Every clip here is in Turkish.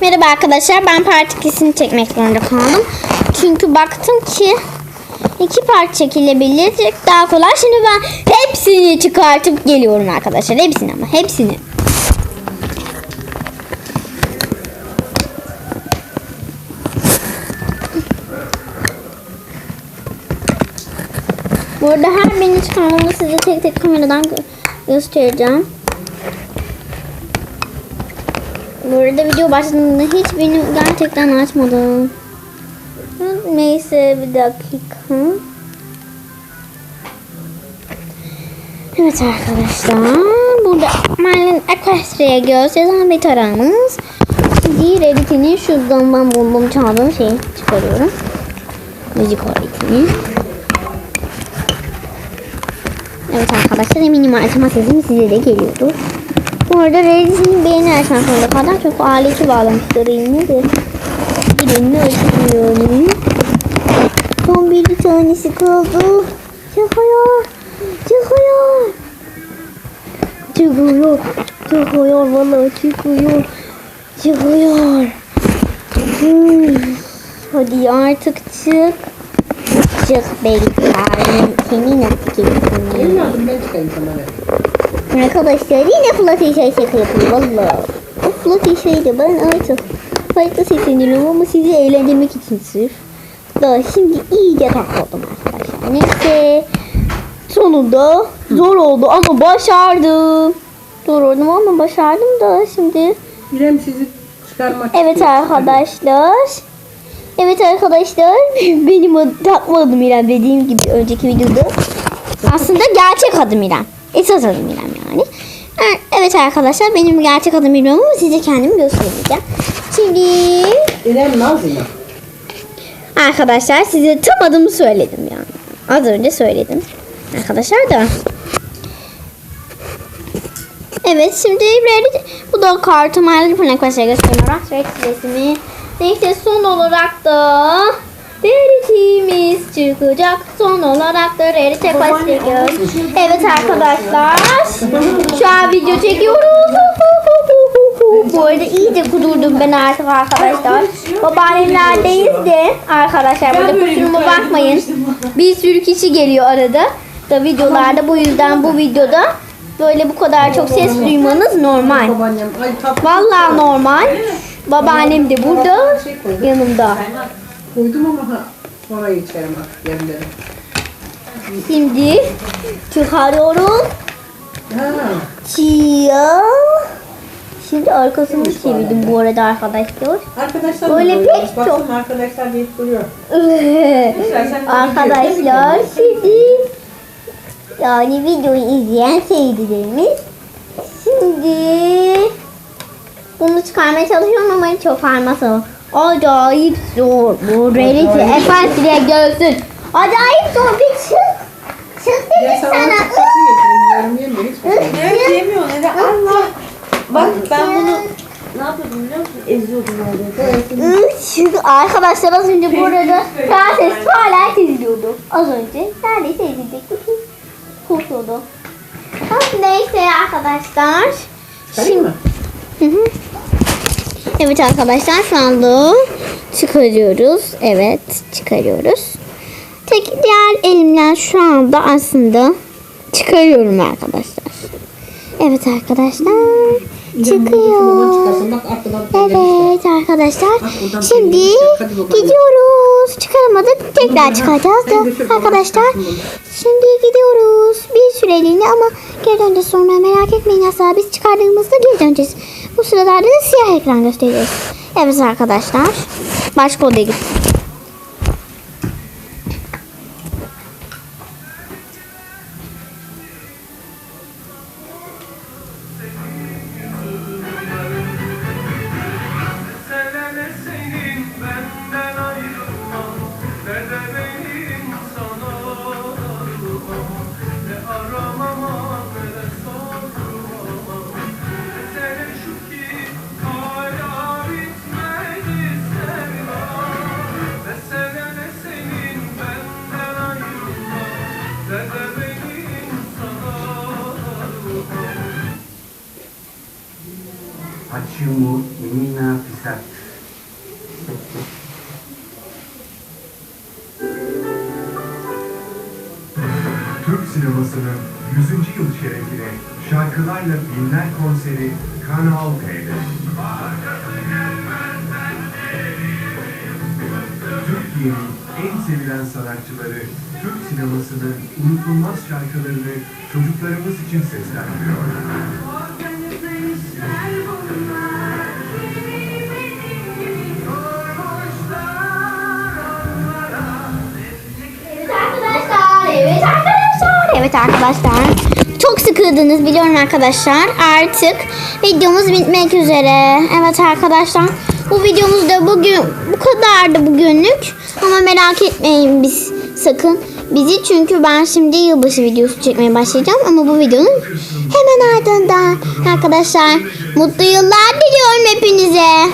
Merhaba arkadaşlar. Ben part 2'sini çekmek zorunda kaldım. Çünkü baktım ki iki part çekilebilecek daha kolay. Şimdi ben hepsini çıkartıp geliyorum arkadaşlar. Hepsini ama hepsini. Bu arada her birini çıkarmamı size tek tek kameradan gö- göstereceğim. Bu arada video başladığında hiçbirini gerçekten açmadım. Neyse bir dakika. Evet arkadaşlar. Burada Merlin Equestria Girls yazan bir tarağımız. Diğer editini şuradan ben buldum çaldığım şeyi çıkarıyorum. Müzik editini. Evet arkadaşlar eminim açma sesim size de geliyordur. Bu arada Reddit'in beğeni açmak zorunda kaldım. Çünkü aleti bağlamışlar eline de. Birini açmıyorum. Son bir tanesi kaldı. Çıkıyor. Çıkıyor. Çıkıyor. Çıkıyor valla çıkıyor. Çıkıyor. Hmm. Hadi artık çık. Çık beklerim. Seni nasıl keyifli? Bilmiyorum ben çıkayım kameraya. Arkadaşlar yine şey şaka yapıyor valla. O Fluffy şey de ben artık farklı sesleniyorum ama sizi eğlendirmek için sırf. Da şimdi iyice takladım arkadaşlar. Neyse. Sonunda zor oldu ama başardım. Zor oldu ama başardım da şimdi. İrem sizi çıkarmak Evet istiyor. arkadaşlar. Evet arkadaşlar. Benim adı, takma adım İrem dediğim gibi önceki videoda. Aslında gerçek adım İrem. Esas adım İrem yani. Evet arkadaşlar benim gerçek adım İrem ama size kendimi göstereceğim. Şimdi İrem Nazlı arkadaşlar size tam adımı söyledim yani. Az önce söyledim. Arkadaşlar da. Evet şimdi Reddit, bu da kartım ayrıca fırnak başına gösteriyorum. Reddit resmi. Neyse son olarak da Reddit'imiz çıkacak. Son olarak da Reddit'e başlıyoruz. Evet arkadaşlar. Şu an video çekiyoruz. Bu arada iyice kudurdum ben artık arkadaşlar. Babaannemlerdeyiz de arkadaşlar burada kusuruma bakmayın. Bir sürü kişi geliyor arada da videolarda bu yüzden bu videoda böyle bu kadar çok ses duymanız normal. Vallahi normal. Babaannem de burada yanımda. Koydum ama ha. Sonra içerim bak yerlere. Şimdi çıkarıyoruz. Ha. Çiğ. Şimdi arkasını çevirdim bu arada arkadaşlar. Arkadaşlar da Böyle pek Baksana çok- arkadaşlar deyip duruyor. Arkadaşlar şimdi yani videoyu izleyen seyircilerimiz şimdi bunu çıkarmaya çalışıyorum ama çok farması acayip zor. Bu Reddit'i efendim görsün. Acayip zor bir çık. Çık Ya dedik sana. Evet yemiyor neden? Allah. Bak ben bunu ne yapıyordum biliyor musun? Eziyordum öyle. Şimdi arkadaşlar az önce burada Prenses Twilight izliyordum. Az önce neredeyse izleyecektik. Kurtuldu. Neyse arkadaşlar. Çıkarayım mı? Hı hı. Evet arkadaşlar şu anda çıkarıyoruz. Evet çıkarıyoruz. Tek diğer elimden şu anda aslında çıkarıyorum arkadaşlar. Evet arkadaşlar. Çıkıyor. Evet arkadaşlar. Şimdi bakalım. gidiyoruz. Çıkaramadık. Tekrar götür, da arkadaşlar. Şimdi gidiyoruz. Bir süreliğine ama geri döneceğiz sonra merak etmeyin asla biz çıkardığımızda geri döneceğiz. Bu sıralarda da siyah ekran göstereceğiz. Evet arkadaşlar. Başka odaya gittik. Heh. Türk sinemasının 100. yıl şerefine şarkılarla binler konseri Kanal D'de. Türkiye'nin en sevilen sanatçıları Türk sinemasının unutulmaz şarkılarını çocuklarımız için seslendiriyor. Evet arkadaşlar. Çok sıkıldınız biliyorum arkadaşlar. Artık videomuz bitmek üzere. Evet arkadaşlar. Bu videomuz da bugün bu kadardı bugünlük. Ama merak etmeyin biz sakın bizi çünkü ben şimdi yılbaşı videosu çekmeye başlayacağım ama bu videonun hemen ardından arkadaşlar mutlu yıllar diliyorum hepinize.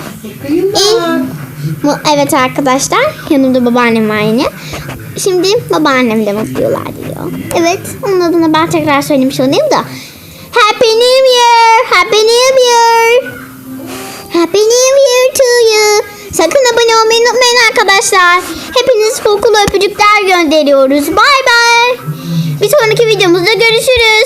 İyi- Mu- Evet arkadaşlar yanımda babaannem var yine. Şimdi babaannem de mutlu yıllar diliyor. Evet onun adına ben tekrar söylemiş olayım da. Happy New Year! Happy New Year! Happy New Year to you! Sakın abone olmayı unutmayın arkadaşlar. Hepiniz kokulu öpücükler gönderiyoruz. Bay bay. Bir sonraki videomuzda görüşürüz.